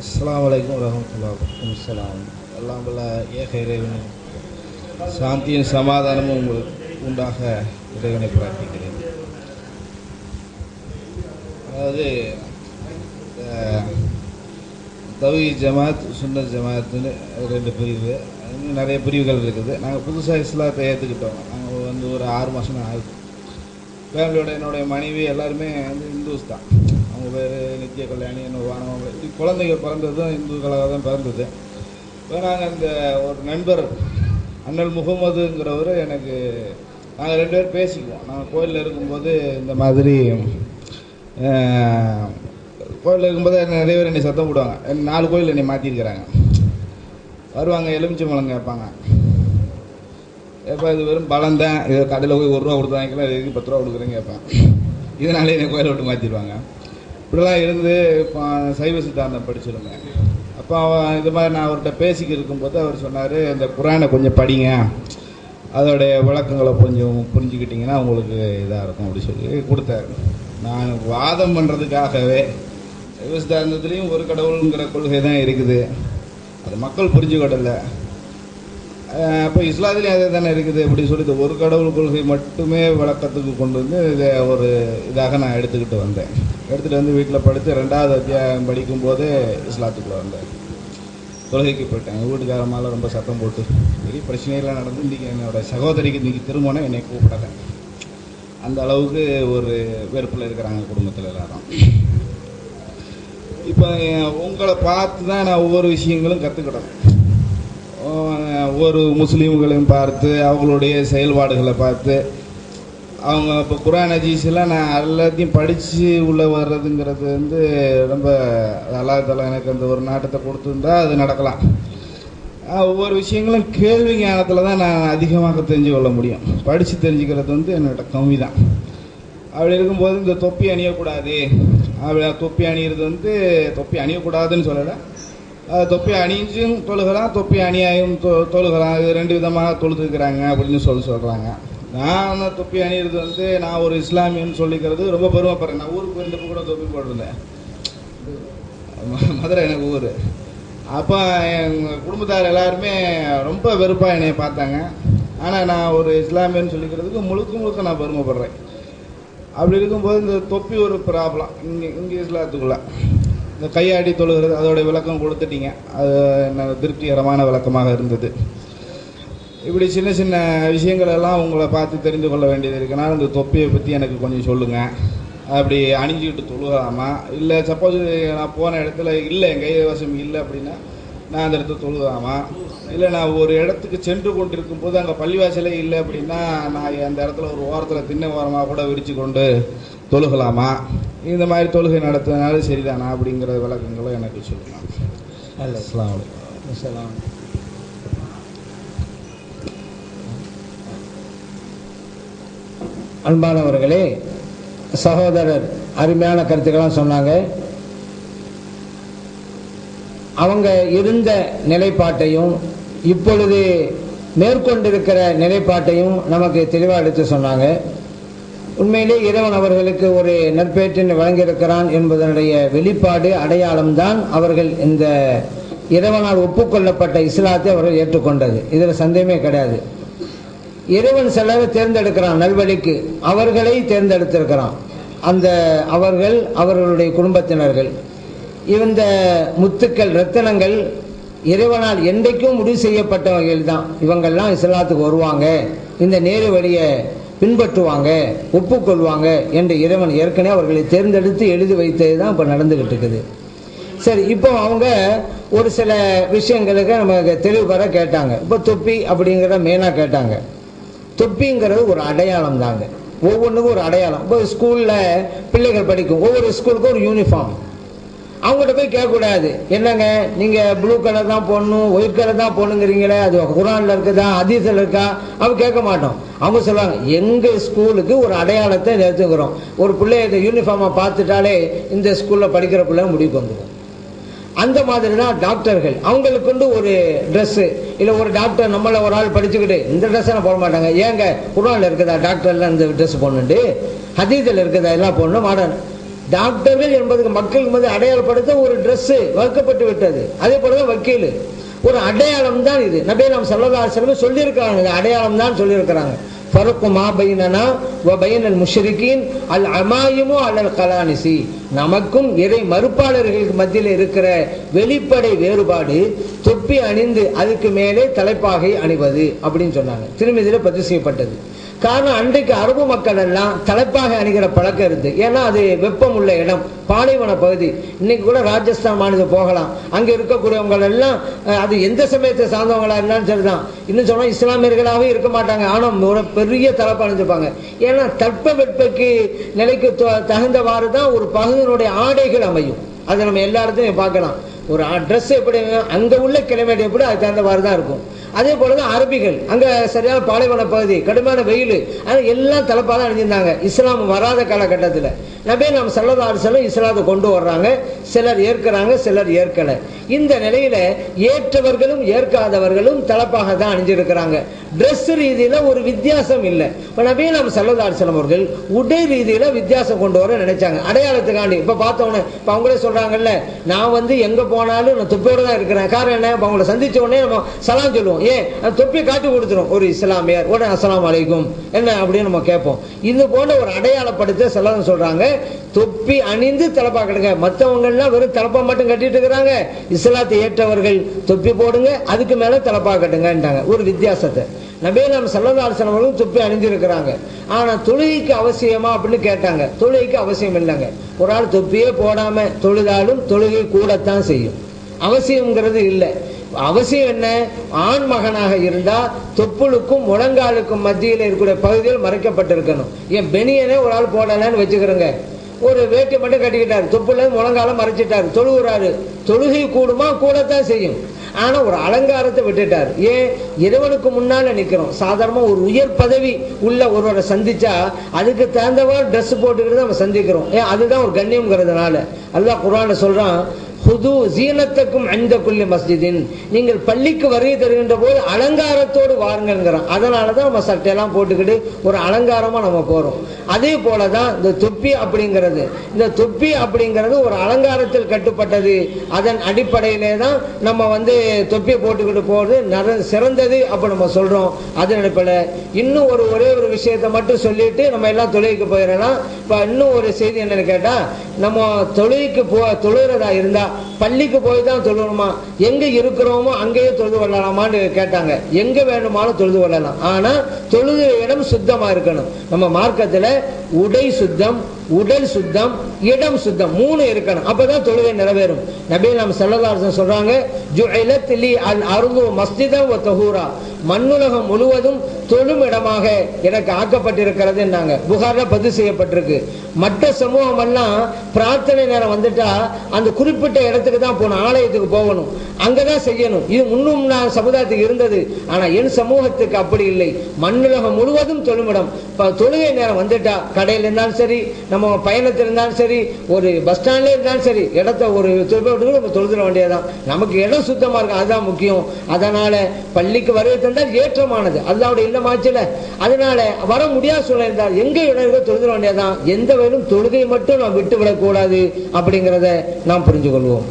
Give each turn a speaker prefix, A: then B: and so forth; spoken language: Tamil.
A: அஸ்ஸலாமு அலைக்கும் வரமத்துல்லாஹ் அஸ்லாம் எல்லாம் வல்ல ஏக இறைவனும் சாந்தியும் சமாதானமும் உங்களுக்கு உண்டாக இறைவனை பிரார்த்திக்கிறேன். அதாவது தவி ஜமாத் சுன்னத் ஜமாத்துன்னு ரெண்டு பிரிவு. இன்னும் நிறைய பிரிவுகள் இருக்குது. நாங்கள் புதுசாக இஸ்லாத்தை ஏற்றுக்கிட்டோம் நாங்கள் வந்து ஒரு ஆறு மாதம் ஆகுது. ஃபேமிலியோட என்னுடைய மனைவி எல்லாருமே வந்து இந்துஸ் தான். அவங்க பேர் நித்ய கல்யாணி என்ன வானவங்க குழந்தைங்க பிறந்ததும் இந்துக்களாக தான் பிறந்தது. இப்போ நாங்கள் இந்த ஒரு நண்பர் அண்ணல் முகமதுங்கிறவர் எனக்கு நாங்கள் ரெண்டு பேரும் பேசிக்குவோம். நாங்கள் கோயிலில் இருக்கும்போது இந்த மாதிரி கோயிலில் இருக்கும்போது நிறைய பேர் என்னை சத்தம் போடுவாங்க. நாலு கோயில் என்னை மாற்றிருக்கிறாங்க வருவாங்க எலுமிச்சம்பழம் கேட்பாங்க. எப்போ இது வெறும் பழம் தான். இது கடையில் போய் ஒரு ரூபா கொடுத்து வாங்கிக்கலாம் இதுக்கு பத்து ரூபா கொடுக்குறேன்னு கேட்பேன். இதனாலே என்னை கோயிலை விட்டு மாற்றிடுவாங்க இப்படிலாம் இருந்து இப்போ சைவ சித்தாந்தம் படிச்சிருந்தேன். அப்போ அவன் இது மாதிரி நான் அவர்கிட்ட பேசிக்கிட்டு இருக்கும்போது அவர் சொன்னார் இந்த குரானை கொஞ்சம் படிங்க. அதோடைய விளக்கங்களை கொஞ்சம் புரிஞ்சுக்கிட்டிங்கன்னா உங்களுக்கு இதாக இருக்கும் அப்படி சொல்லி கொடுத்தாரு. நான் வாதம் பண்ணுறதுக்காகவே சைவ சித்தாந்தத்துலேயும் ஒரு கடவுளுங்கிற கொள்கை தான் இருக்குது. அது மக்கள் புரிஞ்சுக்கிடலை. அப்போ இஸ்லாத்திலையும் அதே தானே இருக்குது அப்படி சொல்லி ஒரு கடவுள் கொள்கை மட்டுமே விளக்கத்துக்கு கொண்டு வந்து இதை ஒரு இதாக நான் எடுத்துக்கிட்டு வந்தேன். எடுத்துகிட்டு வந்து வீட்டில் படித்து ரெண்டாவது அத்தியாயம் படிக்கும்போது இஸ்லாத்துக்குள்ளே வந்தேன். தொழுகைக்கு போயிட்டேன். எங்கள் வீட்டுக்கார மேலே ரொம்ப சத்தம் போட்டு பெரிய பிரச்சனையெல்லாம் நடந்து இன்றைக்கி என்னோடய சகோதரிக்கு இன்றைக்கி திருமணம் என்னை கூப்பிடலை. அந்த அளவுக்கு ஒரு வெறுப்பில் இருக்கிறாங்க குடும்பத்தில் எல்லாரும். இப்போ உங்களை பார்த்து தான் நான் ஒவ்வொரு விஷயங்களும் கற்றுக்கிட்டேன் ஒவ்வொரு முஸ்லீம்களையும் பார்த்து அவங்களுடைய செயல்பாடுகளை பார்த்து அவங்க இப்போ குரான் அஜீஸ்லாம் எல்லாம் நான் எல்லாத்தையும் படித்து உள்ளே வர்றதுங்கிறது வந்து ரொம்ப அல்லாஹ் தலா எனக்கு அந்த ஒரு நாட்டத்தை கொடுத்துருந்தா அது நடக்கலாம். ஒவ்வொரு விஷயங்களும் கேள்வி ஞானத்தில் தான் நான் அதிகமாக தெரிஞ்சு கொள்ள முடியும். படித்து தெரிஞ்சுக்கிறது வந்து என்னோட கம்மி தான். அப்படி இருக்கும்போது இந்த தொப்பி அணியக்கூடாது. அப்படி தொப்பி அணியிறது வந்து தொப்பி அணியக்கூடாதுன்னு சொல்லலை. தொப்பி அணிஞ்சும் தொழுகலாம் தொப்பி அணியாயும் தொ தொழுகலாம். இது ரெண்டு விதமாக தொழுதுக்கிறாங்க அப்படின்னு சொல்லி சொல்கிறாங்க நான் அந்த தொப்பி அணியிறது வந்து நான் ஒரு இஸ்லாமியன்னு சொல்லிக்கிறது ரொம்ப பெருமைப்படுறேன். நான் ஊருக்கு போயிருந்தப்போ கூட தொப்பி போட்டிருந்தேன். மதுரை எனக்கு ஊர். அப்போ எங்கள் குடும்பத்தார் எல்லாருமே ரொம்ப வெறுப்பாக என்னை பார்த்தாங்க. ஆனால் நான் ஒரு இஸ்லாமியன்னு சொல்லிக்கிறதுக்கு முழுக்க முழுக்க நான் பெருமைப்படுறேன். அப்படி இருக்கும்போது இந்த தொப்பி ஒரு ப்ராப்ளம் இங்கே இங்கே இஸ்லாத்துக்குள்ளே. இந்த கையாடி தொழுகிறது அதோட விளக்கம் கொடுத்துட்டீங்க. அது என்ன திருப்திகரமான விளக்கமாக இருந்தது. இப்படி சின்ன சின்ன விஷயங்கள் எல்லாம் உங்களை பார்த்து தெரிந்து கொள்ள வேண்டியது இருக்குனால இந்த தொப்பியை பற்றி எனக்கு கொஞ்சம் சொல்லுங்கள் அப்படி அணிஞ்சிக்கிட்டு தொழுகலாமா இல்லை சப்போஸ் நான் போன இடத்துல இல்லை என் கைவசம் இல்லை அப்படின்னா நான் அந்த இடத்துல தொழுகலாமா இல்லை நான் ஒரு இடத்துக்கு சென்று கொண்டிருக்கும் போது அங்கே பள்ளிவாசலே இல்லை அப்படின்னா நான் அந்த இடத்துல ஒரு ஓரத்தில் திண்ணை ஓரமாக கூட விரித்து கொண்டு தொழுகலாமா? இந்த மாதிரி தொழுகை நடத்துறதுனால சரிதானா அப்படிங்கிற விளக்கங்களும் எனக்கு சொல்லலாம் அஸ்ஸலாமு அலைக்கும்
B: அன்பானவர்களே சகோதரர் அருமையான கருத்துக்கள்லாம் சொன்னாங்க. அவங்க இருந்த நிலைப்பாட்டையும் இப்பொழுது மேற்கொண்டிருக்கிற நிலைப்பாட்டையும் நமக்கு தெளிவாக எடுத்து சொன்னாங்க. உண்மையிலே இறைவன் அவர்களுக்கு ஒரு நற்பேற்றினை வழங்கியிருக்கிறான் என்பதனுடைய வெளிப்பாடு அடையாளம்தான் அவர்கள் இந்த இறைவனால் ஒப்புக்கொள்ளப்பட்ட இஸ்லாத்தை அவர்கள் ஏற்றுக்கொண்டது. இதில் சந்தேகமே கிடையாது. இறைவன் சிலரை தேர்ந்தெடுக்கிறான் நல்வழிக்கு. அவர்களை தேர்ந்தெடுத்திருக்கிறான். அந்த அவர்கள் அவர்களுடைய குடும்பத்தினர்கள். இந்த முத்துக்கள் ரத்தினங்கள் இறைவனால் என்றைக்கும் முடிவு செய்யப்பட்டவர்கள் தான் இவங்கெல்லாம் இஸ்லாத்துக்கு வருவாங்க. இந்த நேரு வழியை பின்பற்றுவாங்க ஒப்புக்கொள்வாங்க என்று இறைவன் ஏற்கனவே அவர்களை தேர்ந்தெடுத்து எழுதி வைத்தது தான் இப்போ நடந்துகிட்டு இருக்குது. சரி இப்போ அவங்க ஒரு சில விஷயங்களுக்கு நமக்கு தெளிவுபட கேட்டாங்க. இப்போ தொப்பி அப்படிங்கிற மெயினாக கேட்டாங்க. தொப்பிங்கிறது ஒரு அடையாளம் தாங்க. ஒவ்வொன்றுக்கும் ஒரு அடையாளம். இப்போ ஸ்கூலில் பிள்ளைகள் படிக்கும். ஒவ்வொரு ஸ்கூலுக்கும் ஒரு யூனிஃபார்ம் அவங்ககிட்ட போய் கேட்கக்கூடாது. என்னங்க? நீங்கள் ப்ளூ கலர் தான் போடணும் ஒயிட் கலர் தான் போடணுங்கிறீங்களே அது குரானில் இருக்குதா அதிசல் இருக்கா? அவங்க கேட்க மாட்டோம். அவங்க சொல்லுவாங்க எங்கள் ஸ்கூலுக்கு ஒரு அடையாளத்தை நிறுத்துக்கிறோம் ஒரு பிள்ளைய இந்த யூனிஃபார்மை பார்த்துட்டாலே இந்த ஸ்கூலில் படிக்கிற பிள்ளை முடிவுக்கு வந்துடும் அந்த மாதிரி தான் டாக்டர்கள். அவங்களுக்குண்டு ஒரு ட்ரெஸ்ஸு இல்லை ஒரு டாக்டர் நம்மளை ஒரு ஆள் படிச்சுக்கிட்டு இந்த ட்ரெஸ் போட மாட்டாங்க. ஏங்க? குரானில் இருக்குதா? டாக்டர்லாம் இந்த ட்ரெஸ் போடணுண்டு ஹதீதில் இருக்குதா? எல்லாம் போடணும் மாடர்ன் டாக்டர்கள் என்பதுக்கு மக்களுக்கு மத்தியில் அடையாளப்படுத்த ஒரு ட்ரெஸ்ஸு வகுக்கப்பட்டு விட்டது. அதே போல தான் வக்கீல். ஒரு அடையாளம் தான் இது. நபே நாம் சல்லதாசனமே சொல்லியிருக்கிறாங்க. இது அடையாளம் தான் சொல்லியிருக்கிறாங்க. ஃபருக்கு மா பைனனா வ பைனல் முஷ்ரிக்கின் அல் அமாயிமு அலல் கலானிசி. நமக்கும் இறை மறுப்பாளர்களுக்கு மத்தியில் இருக்கிற வெளிப்படை வேறுபாடு தொப்பி அணிந்து அதுக்கு மேலே தலைப்பாகை அணிவது அப்படின்னு சொன்னாங்க. திருமதியில் பதிவு செய்யப்பட்டது. காரணம் அன்றைக்கு அரபு மக்கள் எல்லாம் தலைப்பாக அணிகிற பழக்கம் இருந்து ஏன்னா அது வெப்பம் உள்ள இடம் பாலைவன பகுதி. இன்னைக்கு கூட ராஜஸ்தான் மாநிலம் போகலாம். அங்கே இருக்கக்கூடியவங்க எல்லாம் அது எந்த சமயத்தை சார்ந்தவங்களா இருந்தாலும் சரிதான். இன்னும் சொன்னால் இஸ்லாமியர்களாகவே இருக்க மாட்டாங்க. ஆனால் ஒரு பெரிய தலைப்பு அணிஞ்சிருப்பாங்க. ஏன்னா தட்ப வெட்பக்கு நிலைக்கு த- தகுந்தவாறு தான் ஒரு பகுதியினுடைய ஆடைகள் அமையும். அதை நம்ம எல்லா இடத்துலையும் பார்க்கலாம். ஒரு ட்ரெஸ் எப்படி அங்கே உள்ள கிளைமேட் எப்படி அதுக்கு மாதிரி தான் இருக்கும். அதே போல தான் அரபிகள். அங்கே சரியான பாலைவன பகுதி கடுமையான வெயில் ஆனா எல்லாம் தலைப்பாக தான் அணிஞ்சிருந்தாங்க. இஸ்லாம் வராத காலகட்டத்தில். நபே நாம் சல்லதாறு செல்லம் இஸ்லாத்தை கொண்டு வர்றாங்க. சிலர் ஏற்கிறாங்க சிலர் ஏற்கலை. இந்த நிலையில் ஏற்றவர்களும் ஏற்காதவர்களும் தலைப்பாக தான் அணிஞ்சிருக்கிறாங்க. Dress ரீதியில் ஒரு வித்தியாசம் இல்லை. இப்போ நபீ நம்ம செல்லதாரிசனம் அவர்கள் உடை ரீதியில் வித்தியாசம் கொண்டு வர நினைச்சாங்க. அடையாளத்துக்காண்டி. இப்போ பார்த்தோன்னே இப்போ அவங்களே சொல்கிறாங்கல்ல நான் வந்து எங்கே போனாலும் நான் தொப்பியோடு தான் இருக்கிறேன். காரணம் என்ன? இப்போ அவங்கள சந்திச்ச உடனே நம்ம சலாம் சொல்லுவோம். ஏன்? அந்த தொப்பியை காட்டி கொடுத்துரும். ஒரு இஸ்லாமியர் உடனே அஸ்லாம் அலைக்கும். என்ன அப்படின்னு நம்ம கேட்போம். இது போன்ற ஒரு அடையாளப்படுத்த செல்லதான் சொல்கிறாங்க தொப்பி அணிந்து தலப்பா கட்டுங்க மற்றவங்க எல்லாம் வெறும் தலப்பா மட்டும் கட்டிட்டு இருக்கிறாங்க. இஸ்லாத்தை ஏற்றவர்கள் தொப்பி போடுங்க அதுக்கு மேல தலப்பா கட்டுங்கன்றாங்க ஒரு வித்தியாசத்தை. நபே நாம் செல்லதாசனவர்களும் தொப்பி அணிஞ்சிருக்கிறாங்க ஆனால் தொழுகைக்கு அவசியமா அப்படின்னு கேட்டாங்க. தொழுகைக்கு அவசியம் இல்லைங்க. ஒரு ஆள் தொப்பியே போடாம தொழுதாலும் தொழுகை கூடத்தான் செய்யும். அவசியம்ங்கிறது இல்லை. அவசியம் என்ன? ஆண் மகனாக இருந்தால் தொப்புளுக்கும் முழங்காலுக்கும் மத்தியில் இருக்கக்கூடிய பகுதியில் மறைக்கப்பட்டிருக்கணும். என் பெனியனே ஒரு ஆள் போடலன்னு வச்சுக்கிறோங்க. ஒரு வேட்டி மட்டும் கட்டிக்கிட்டாரு. தொப்புல முழங்காலம் மறைச்சிட்டாரு. தொழுகிறாரு. தொழுகை கூடுமா கூடத்தான் செய்யும். ஆனா ஒரு அலங்காரத்தை விட்டுட்டார். ஏன்? இறைவனுக்கு முன்னால நிக்கிறோம். சாதாரணமா ஒரு உயர் பதவி உள்ள ஒருவரை சந்திச்சா அதுக்கு தகுந்தவாறு ட்ரெஸ் போட்டுக்கிட்டு நம்ம சந்திக்கிறோம். ஏன்? அதுதான் ஒரு கண்ணியம்ங்கிறதுனால. அல்லாஹ் குரான சொல்றான். ஹுது ஜீனத்துக்கும் அந்த குள்ளி மஸ்ஜிதின். நீங்கள் பள்ளிக்கு வருகை தருகின்ற போது அலங்காரத்தோடு வாருங்கிறோம் அதனால தான் நம்ம சட்டையெல்லாம் போட்டுக்கிட்டு ஒரு அலங்காரமா நம்ம போறோம். அதே போல தான் இந்த தொப்பி அப்படிங்கிறது. இந்த தொப்பி அப்படிங்கிறது ஒரு அலங்காரத்தில் கட்டுப்பட்டது. அதன் அடிப்படையிலே தான் நம்ம வந்து தொப்பியை போட்டுக்கிட்டு போறது நர- சிறந்தது அப்போ நம்ம சொல்றோம். அதன் அடிப்படையில் இன்னும் ஒரு ஒரே ஒரு விஷயத்தை மட்டும் சொல்லிட்டு நம்ம எல்லாம் தொழிலுக்கு போயிடலாம். இப்போ இன்னும் ஒரு செய்தி என்னன்னு கேட்டா நம்ம தொழிலுக்கு போ தொழுகிறதா இருந்தா பள்ளிக்கு போய் தான் தொழுவணுமா எங்க இருக்கிறோமோ அங்கேயே தொழுது கொள்ளலாமான்னு கேட்டாங்க. எங்க வேணுமாலும் தொழுது கொள்ளலாம். ஆனா தொழுது இடம் சுத்தமா இருக்கணும். நம்ம மார்க்கத்துல உடை சுத்தம் உடல் சுத்தம் இடம் சுத்தம் மூணு இருக்கணும். அப்பதான் தொழுகை நிறைவேறும். நபி நாம் செல்லதாரசன் சொல்றாங்க ஜுஇலத் லி அல் அருது மஸ்ஜிதம் தஹூரா. மண்ணுலகம் முழுவதும் தொழும் இடமாக எனக்கு ஆக்கப்பட்டிருக்கிறது என்னாங்க. புகார்ல பதிவு செய்யப்பட்டிருக்கு. மற்ற சமூகம் எல்லாம் பிரார்த்தனை நேரம் வந்துட்டா அந்த குறிப்பிட்ட இடத்துக்கு தான் போகணும் ஆலயத்துக்கு போகணும். அங்கதான் செய்யணும். இது முன்னும் நான் சமுதாயத்துக்கு இருந்தது. ஆனா என் சமூகத்துக்கு அப்படி இல்லை. மண்ணுலகம் முழுவதும் தொழுமிடம் தொழுகை நேரம் வந்துட்டா கடையில் இருந்தாலும் சரி நம்ம பயணத்தில் இருந்தாலும் சரி ஒரு பஸ் ஸ்டாண்ட்லேயே இருந்தாலும் சரி இடத்த ஒரு தொழுது நம்ம தொழுதுட வேண்டியதான் நமக்கு இடம் சுத்தமாக இருக்கும் அதுதான் முக்கியம். அதனால் பள்ளிக்கு வருகை தந்தால் ஏற்றமானது. அல்லாவுடைய இல்லமாச்சுல அதனால் வர முடியாத சூழ்நிலை இருந்தால் எங்கே இடம் இருக்கோ தொழுதுட வேண்டியதுதான். எந்த வயலும் தொழுகை மட்டும் நாம் விட்டு விடக்கூடாது அப்படிங்கிறத நாம் புரிஞ்சு கொள்வோம்